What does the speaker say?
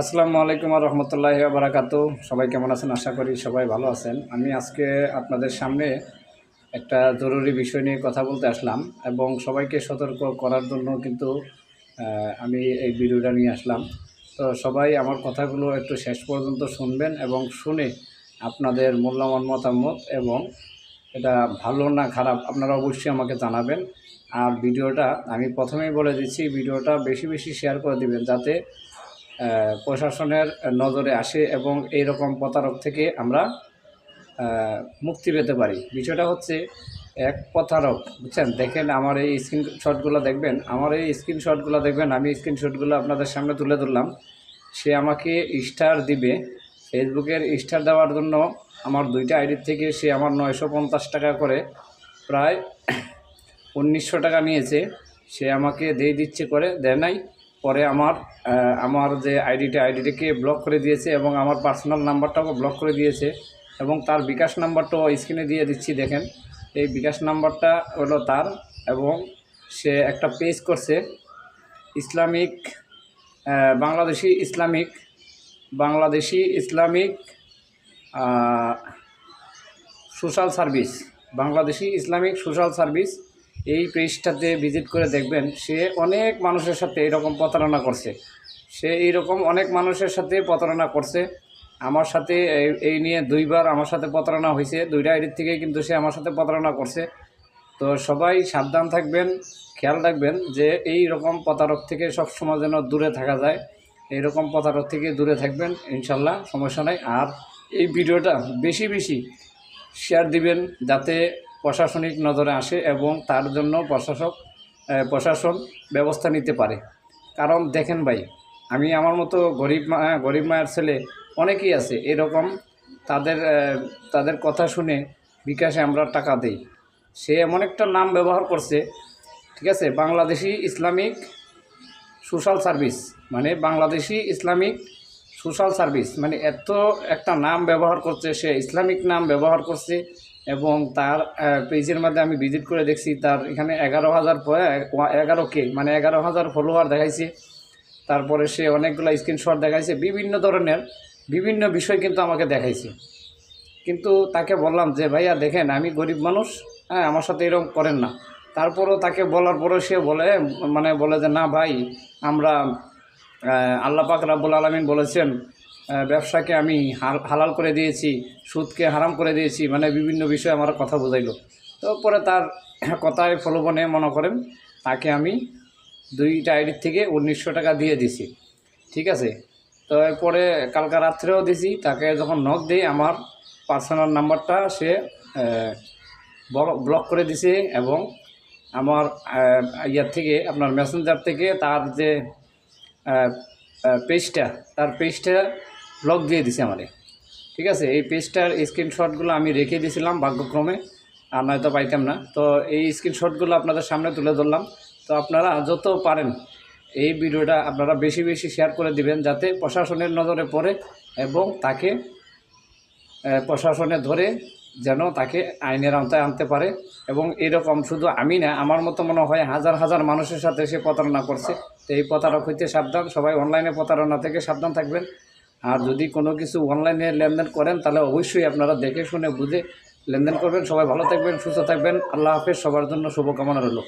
আসসালামু আলাইকুম রহমতুল্লাহ বারাকাতু সবাই কেমন আছেন? আশা করি সবাই ভালো আছেন। আমি আজকে আপনাদের সামনে একটা জরুরি বিষয় নিয়ে কথা বলতে আসলাম এবং সবাইকে সতর্ক করার জন্য কিন্তু আমি এই ভিডিওটা নিয়ে আসলাম। তো সবাই আমার কথাগুলো একটু শেষ পর্যন্ত শুনবেন এবং শুনে আপনাদের মূল্যবান মতামত এবং এটা ভালো না খারাপ আপনারা অবশ্যই আমাকে জানাবেন। আর ভিডিওটা আমি প্রথমেই বলে দিচ্ছি, ভিডিওটা বেশি বেশি শেয়ার করে দিবেন যাতে প্রশাসনের নজরে আসে এবং এই রকম প্রতারক থেকে আমরা মুক্তি পেতে পারি। বিষয়টা হচ্ছে, এক প্রতারক, বুঝছেন? দেখেন আমার এই স্ক্রিনশটগুলো দেখবেন? আমার এই স্ক্রিনশটগুলো দেখবেন? আমি স্ক্রিনশটগুলো আপনাদের সামনে তুলে ধরলাম। সে আমাকে স্টার দিবে। ফেসবুকের স্টার দেওয়ার জন্য আমার দুইটা আইডির থেকে সে আমার নয়শো পঞ্চাশ টাকা করে প্রায় উনিশশো টাকা নিয়েছে। সে আমাকে দিয়ে দিচ্ছে করে, দেয় নাই। পরে আমার আমার যে আইডিটা, আইডিটাকে ব্লক করে দিয়েছে এবং আমার পার্সোনাল নাম্বারটাও ব্লক করে দিয়েছে এবং তার বিকাশ নাম্বারটাও স্ক্রিনে দিয়ে দিচ্ছি, দেখেন। এই বিকাশ নাম্বারটা হলো তার এবং সে একটা পেজ করছে, Islamic Bangladeshi Islamic Bangladeshi Islamic social service Bangladeshi Islamic social service এই পেজটাতে ভিজিট করে দেখবেন, সে অনেক মানুষের সাথে এরকম প্রতারণা করছে। সে এইরকম অনেক মানুষের সাথে প্রতারণা করছে। আমার সাথে এই- এই নিয়ে দুইবার আমার সাথে প্রতারণা হয়েছে। দুইটা আইডির থেকে কিন্তু সে আমার সাথে প্রতারণা করছে। তো সবাই সাবধান থাকবেন, খেয়াল রাখবেন যে এই রকম প্রতারক থেকে সবসময় যেন দূরে থাকা যায়। এইরকম প্রতারক থেকে দূরে থাকবেন, ইনশাল্লাহ, সমস্যা নাই। আর এই ভিডিওটা বেশি বেশি শেয়ার দিবেন, যাতে প্রশাসনিক নজরে আসে এবং তার জন্য প্রশাসক প্রশাসন ব্যবস্থা নিতে পারে। কারণ দেখেন ভাই, আমি আমার মতো গরিব মা গরিব মায়ের ছেলে অনেকেই আছে, এরকম তাদের তাদের কথা শুনে বিকাশে আমরা টাকা দেই। সে এমন একটা নাম ব্যবহার করছে, ঠিক আছে, বাংলাদেশি ইসলামিক সোশ্যাল সার্ভিস মানে বাংলাদেশি ইসলামিক সোশ্যাল সার্ভিস মানে এত একটা নাম ব্যবহার করছে, সে ইসলামিক নাম ব্যবহার করছে এবং তার পেজের মধ্যে আমি ভিজিট করে দেখছি তার এখানে এগারো হাজার এগারো কে মানে এগারো হাজার ফলোয়ার দেখাইছে। তারপরে সে অনেকগুলো স্ক্রিনশট দেখাইছে বিভিন্ন ধরনের বিভিন্ন বিষয় কিন্তু আমাকে দেখাইছে। কিন্তু তাকে বললাম যে ভাইয়া দেখেন আমি গরিব মানুষ হ্যাঁ আমার সাথে এরকম করেন না। তারপরও তাকে বলার পরেও সে বলে মানে বলে যে না ভাই আমরা আহ, আল্লাহ পাক রাব্বুল আলমিন বলেছেন ব্যবসাকে আমি হাল- হালাল করে দিয়েছি, সুদকে হারাম করে দিয়েছি মানে বিভিন্ন বিষয়ে আমার কথা বোঝাইলো। তো পরে তার কথায় ফলবনে মনে করেন, তাকে আমি দুইটা আইডির থেকে উনিশশো টাকা দিয়ে দিছি। ঠিক আছে? তো এরপরে কালকা রাত্রেও দিছি, তাকে যখন নক দিই, আমার পার্সোনাল নাম্বারটা সে ব্লক করে দিছে এবং আমার ইয়ার থেকে, আপনার মেসেঞ্জার থেকে তার যে পেজটা তার পেজটা ব্লক দিয়ে দিছে আমারে। ঠিক আছে? এই পেজটার স্ক্রিনশটগুলো আমি রেখে দিয়েছিলাম ভাগ্যক্রমে, আর নয়তো পাইতাম না। তো এই স্ক্রিনশটগুলো আপনাদের সামনে তুলে ধরলাম। তো আপনারা যত পারেন এই ভিডিওটা আপনারা বেশি বেশি শেয়ার করে দিবেন, যাতে প্রশাসনের নজরে পড়ে এবং তাকে প্রশাসনে ধরে যেন তাকে আইনের আওতায় আনতে পারে। এবং এরকম শুধু আমি না, আমার মতো মনে হয় হাজার হাজার মানুষের সাথে সে প্রতারণা করছে। তো এই প্রতারক হইতে সাবধান, সবাই অনলাইনে প্রতারণা থেকে সাবধান থাকবেন। আর যদি কোনো কিছু অনলাইনে লেনদেন করেন, তাহলে অবশ্যই আপনারা দেখে শুনে বুঝে লেনদেন করবেন। সবাই ভালো থাকবেন, সুস্থ থাকবেন। আল্লাহ হাফেজ, সবার জন্য শুভকামনা রইল।